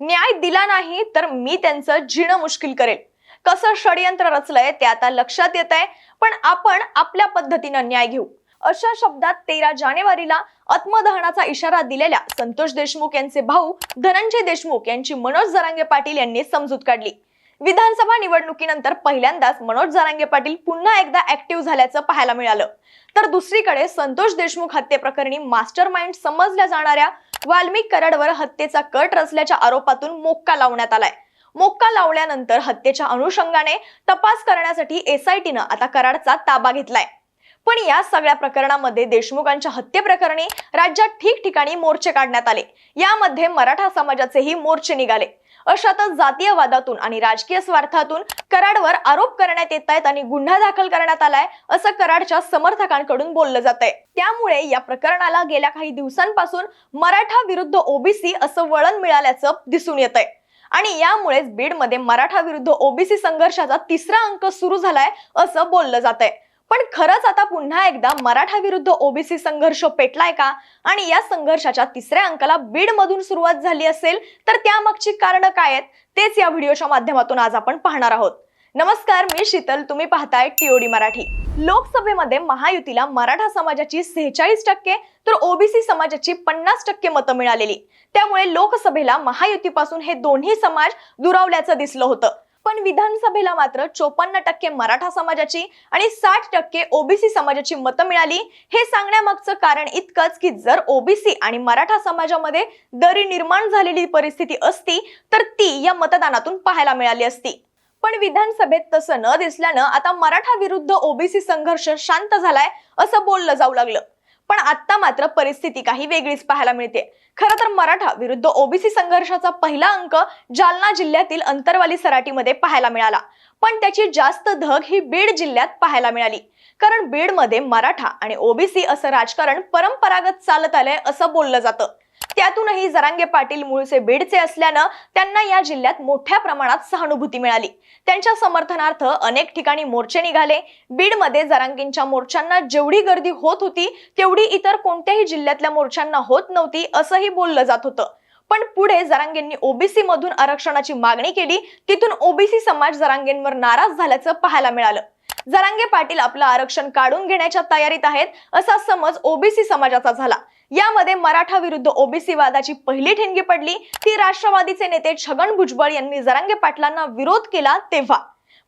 न्याय दिला नाही तर मी त्यांचं जिणं मुश्किल करेल. कसं षडयंत्र रचलंय ते आता लक्षात येत आहे पण आपण आपल्या पद्धतीनं न्याय घेऊ. अशा शब्दात तेरा जानेवारीला आत्मदहनाचा इशारा दिलेल्या संतोष देशमुख यांचे भाऊ धनंजय देशमुख यांची मनोज जरांगे पाटील यांनी समजूत काढली. विधानसभा निवडणुकीनंतर पहिल्यांदाच मनोज जरांगे पाटील पुन्हा एकदा ऍक्टिव्ह झाल्याचं पाहायला मिळालं. तर दुसरीकडे संतोष देशमुख हत्येप्रकरणी मास्टर माइंड समजल्या जाणाऱ्या वाल्मिक कराडवर हत्येचा कट रचल्याच्या आरोपातून मोक्का लावण्यात आलाय. मोक्का लावल्यानंतर हत्येच्या अनुषंगाने तपास करण्यासाठी एसआयटीनं आता कराडचा ताबा घेतलाय. पण या सगळ्या प्रकरणामध्ये देशमुखांच्या हत्येप्रकरणी राज्यात ठिकठिकाणी मोर्चे काढण्यात आले. यामध्ये मराठा समाजाचेही मोर्चे निघाले. अशातच जातीय वादातून आणि राजकीय स्वार्थातून कराडवर आरोप करण्यात येत आहेत आणि गुन्हा दाखल करण्यात आलाय असं कराडच्या समर्थकांकडून बोललं जात आहे त्यामुळे या प्रकरणाला गेल्या काही दिवसांपासून मराठा विरुद्ध ओबीसी असं वळण मिळाल्याचं दिसून येत आहे आणि यामुळेच बीडमध्ये मराठा विरुद्ध ओबीसी संघर्षाचा तिसरा अंक सुरू झालाय असं बोललं जात आहे पण खरंच आता पुन्हा एकदा मराठा विरुद्ध ओबीसी संघर्ष पेटलाय का? आणि या संघर्षाच्या तिसऱ्या अंकाला बीड मधून सुरुवात झाली असेल तर त्यामागची कारणं काय आहेत? तेच या व्हिडिओच्या माध्यमातून आज आपण पाहणार आहोत. नमस्कार मी शीतल. तुम्ही पाहताय टीओडी मराठी. लोकसभेमध्ये महायुतीला मराठा समाजाची सेहेचाळीस टक्के तर ओबीसी समाजाची पन्नास टक्के मतं मिळालेली. त्यामुळे लोकसभेला महायुतीपासून हे दोन्ही समाज दुरावल्याचं दिसलं होतं. पण विधानसभेला मात्र चोपन्न टक्के मराठा समाजाची आणि साठ टक्के ओबीसी समाजाची मतं मिळाली. हे सांगण्यामागचं कारण इतकंच की जर ओबीसी आणि मराठा समाजामध्ये दरी निर्माण झालेली परिस्थिती असती तर ती या मतदानातून पाहायला मिळाली असती. पण विधानसभेत तसं न दिसल्यानं आता मराठा विरुद्ध ओबीसी संघर्ष शांत झालाय असं बोललं जाऊ लागलं. पण आता मात्र परिस्थिती काही वेगळीच पाहायला मिळते. खरं तर मराठा विरुद्ध ओबीसी संघर्षाचा पहिला अंक जालना जिल्ह्यातील अंतरवाली सराटीमध्ये पाहायला मिळाला. पण त्याची जास्त धग ही बीड जिल्ह्यात पाहायला मिळाली. कारण बीडमध्ये मराठा आणि ओबीसी असं राजकारण परंपरागत चालत आलंय असं बोललं जातं. त्यातूनही जरांगे पाटील मूळचे बीडचे असल्यानं त्यांना या जिल्ह्यात मोठ्या प्रमाणात सहानुभूती मिळाली. त्यांच्या समर्थनार्थ अनेक ठिकाणी मोर्चे निघाले. बीडमध्ये जरांगेंच्या मोर्चांना जेवढी गर्दी होत होती तेवढी इतर कोणत्याही जिल्ह्यातल्या मोर्चांना होत नव्हती असंही बोललं जात होतं. पण पुढे जरांगेंनी ओबीसी मधून आरक्षणाची मागणी केली तिथून ओबीसी समाज जरांगेंवर नाराज झाल्याचं पाहायला मिळालं. जरांगे पाटील आपलं आरक्षण काढून घेण्याच्या तयारीत आहेत असा समज ओबीसी समाजाचा झाला. यामध्ये मराठा विरुद्ध ओबीसी वादाची पहिली ठिणगी पडली. ती राष्ट्रवादीचे नेते छगन भुजबळ यांनी जरांगे पाटलांना विरोध केला तेव्हा.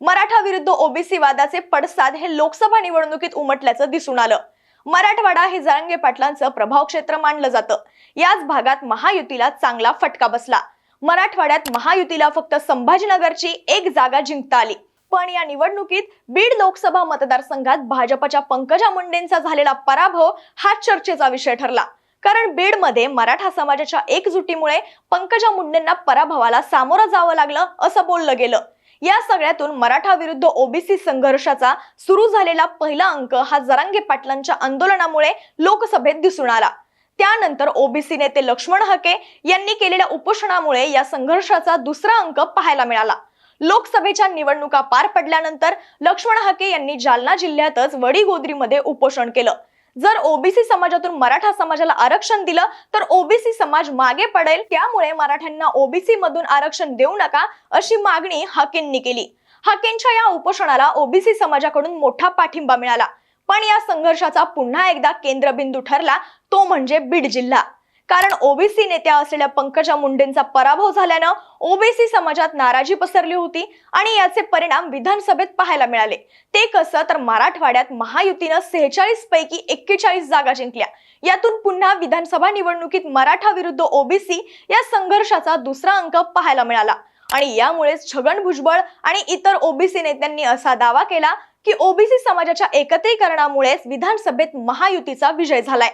मराठा विरुद्ध ओबीसी वादाचे पडसाद हे लोकसभा निवडणुकीत उमटल्याचं दिसून आलं. मराठवाडा हे जरांगे पाटलांचं प्रभाव क्षेत्र मानलं जातं. याच भागात महायुतीला चांगला फटका बसला. मराठवाड्यात महायुतीला फक्त संभाजीनगरची एक जागा जिंकता आली. पण या निवडणुकीत बीड लोकसभा मतदारसंघात भाजपच्या पंकजा मुंडेंचा झालेला पराभव हा चर्चेचा विषय ठरला. कारण बीडमध्ये मराठा समाजाच्या एकजुटीमुळे पंकजा मुंडेंना पराभवाला सामोरं जावं लागलं असं बोललं गेलं. या सगळ्यातून मराठा विरुद्ध ओबीसी संघर्षाचा सुरू झालेला पहिला अंक हा जरांगे पाटलांच्या आंदोलनामुळे लोकसभेत दिसून आला. त्यानंतर ओबीसी नेते लक्ष्मण हके यांनी केलेल्या उपोषणामुळे या संघर्षाचा दुसरा अंक पाहायला मिळाला. लोकसभेच्या निवडणुका पार पडल्यानंतर लक्ष्मण हाके यांनी जालना जिल्ह्यातच वडीगोद्रीमध्ये उपोषण केलं. जर ओबीसी समाजातून मराठा समाजाला आरक्षण दिलं तर ओबीसी समाज मागे पडेल. त्यामुळे मराठ्यांना ओबीसी मधून आरक्षण देऊ नका अशी मागणी हाकेंनी केली. हकेंच्या या उपोषणाला ओबीसी समाजाकडून मोठा पाठिंबा मिळाला. पण या संघर्षाचा पुन्हा एकदा केंद्रबिंदू ठरला तो म्हणजे बीड जिल्हा. कारण ओबीसी नेत्या असलेल्या पंकजा मुंडेंचा पराभव झाल्यानं ओबीसी समाजात नाराजी पसरली होती आणि याचे परिणाम विधानसभेत पाहायला मिळाले. ते कसं तर मराठवाड्यात महायुतीनं सेहेचाळीस पैकी एक्केचाळीस जागा जिंकल्या. यातून पुन्हा विधानसभा निवडणुकीत मराठा विरुद्ध ओबीसी या संघर्षाचा दुसरा अंक पाहायला मिळाला. आणि यामुळेच छगन भुजबळ आणि इतर ओबीसी नेत्यांनी असा दावा केला की ओबीसी समाजाच्या एकत्रीकरणामुळेच विधानसभेत महायुतीचा विजय झालाय.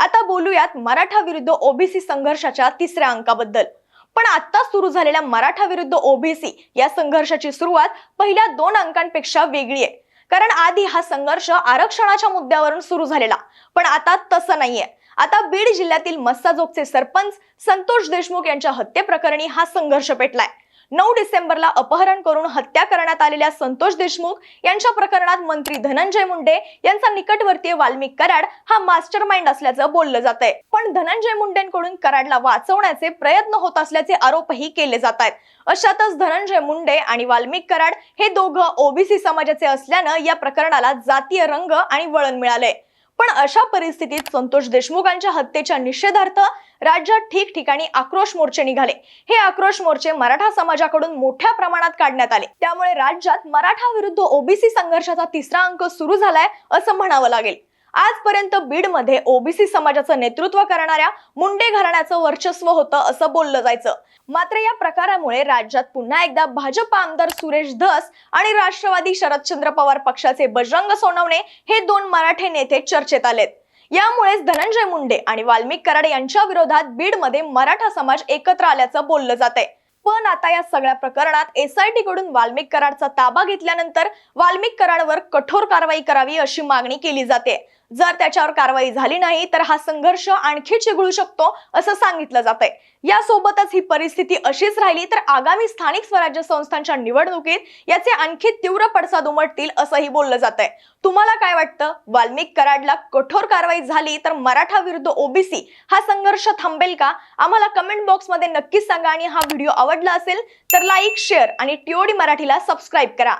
आता बोलूयात मराठा विरुद्ध ओबीसी संघर्षाच्या तिसऱ्या अंकाबद्दल. पण आता सुरू झालेल्या मराठा विरुद्ध ओबीसी या संघर्षाची सुरुवात पहिल्या दोन अंकांपेक्षा वेगळी आहे. कारण आधी हा संघर्ष आरक्षणाच्या मुद्द्यावरून सुरू झालेला पण आता तसं नाहीये. आता बीड जिल्ह्यातील मस्साजोगचे सरपंच संतोष देशमुख यांच्या हत्येप्रकरणी हा संघर्ष पेटलाय. नऊ डिसेंबरला अपहरण करून हत्या करण्यात आलेल्या संतोष देशमुख यांच्या प्रकरणात मंत्री धनंजय मुंडे यांचा निकटवर्तीय वाल्मिक कराड हा मास्टर माइंड असल्याचं बोललं जात आहे पण धनंजय मुंडेंकडून कराडला वाचवण्याचे प्रयत्न होत असल्याचे आरोपही केले जात आहेत अशातच धनंजय मुंडे आणि वाल्मिक कराड हे दोघं ओबीसी समाजाचे असल्यानं या प्रकरणाला जातीय रंग आणि वळण मिळालंय. पण अशा परिस्थितीत संतोष देशमुखांच्या हत्येच्या निषेधार्थ राज्यात ठिकठिकाणी आक्रोश मोर्चे निघाले. हे आक्रोश मोर्चे मराठा समाजाकडून मोठ्या प्रमाणात काढण्यात आले. त्यामुळे राज्यात मराठा विरुद्ध ओबीसी संघर्षाचा तिसरा अंक सुरू झालाय असं म्हणावं लागेल. आजपर्यंत बीडमध्ये ओबीसी समाजाचं नेतृत्व करणाऱ्या मुंडे घराण्याचं वर्चस्व होतं असं बोललं जायचं. मात्र या प्रकारामुळे राज्यात पुन्हा एकदा भाजप आमदार सुरेश धस आणि राष्ट्रवादी शरदचंद्र पवार पक्षाचे बजरंग सोनवणे हे दोन मराठे नेते चर्चेत आलेत. यामुळेच धनंजय मुंडे आणि वाल्मिक कराड यांच्या विरोधात बीडमध्ये मराठा समाज एकत्र आल्याचं बोललं जात आहे पण आता या सगळ्या प्रकरणात एसआयटी कडून वाल्मिक कराडचा ताबा घेतल्यानंतर वाल्मिक कराडवर कठोर कारवाई करावी अशी मागणी केली जाते जर त्याच्यावर कारवाई झाली नाही तर हा संघर्ष आणखी चिघळू शकतो असं सांगितलं जात आहे यासोबतच ही परिस्थिती अशीच राहिली तर आगामी स्थानिक स्वराज्य संस्थांच्या निवडणुकीत याचे आणखी तीव्र पडसाद उमटतील असंही बोललं जात आहे तुम्हाला काय वाटतं? वाल्मिक कराडला कठोर कारवाई झाली तर मराठा विरुद्ध ओबीसी हा संघर्ष थांबेल का? आम्हाला कमेंट बॉक्समध्ये नक्कीच सांगा आणि हा व्हिडिओ आवडला असेल तर लाईक शेअर आणि टीओडी मराठीला सबस्क्राईब करा.